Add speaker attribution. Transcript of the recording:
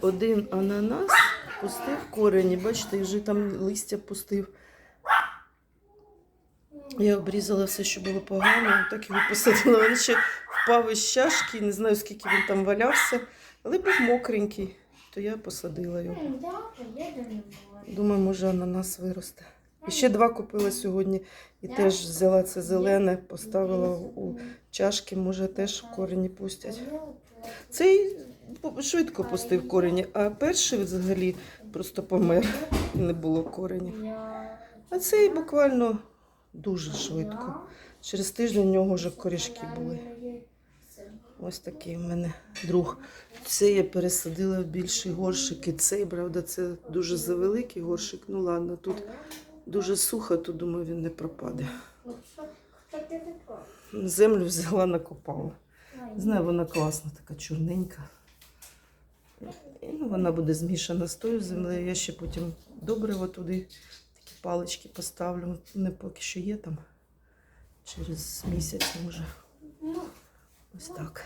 Speaker 1: Один ананас пустив корені, бачите, вже там листя пустив. Я обрізала все, що було погано, так його посадила. Він ще впав із чашки, не знаю, скільки він там валявся, але був мокренький, то я посадила його. Думаю, може ананас виросте. І ще два купила сьогодні і теж взяла це зелене, поставила у чашки, може теж корені пустять. Цей швидко пустив корені, а перший взагалі просто помер, не було коренів. А цей буквально дуже швидко. Через тиждень у нього вже корішки були. Ось такий в мене друг. Це я пересадила в більший горшик. І цей, правда, це дуже завеликий горшик. Ну ладно, тут дуже сухо, то думаю, він не пропаде. Землю взяла, накопала. Знаю, вона класна, така чорненька. І, ну, вона буде змішана з тою землею. Я ще потім добриво туди такі палички поставлю. Не поки що є там. Через місяць може.
Speaker 2: Ну,
Speaker 1: Ось так.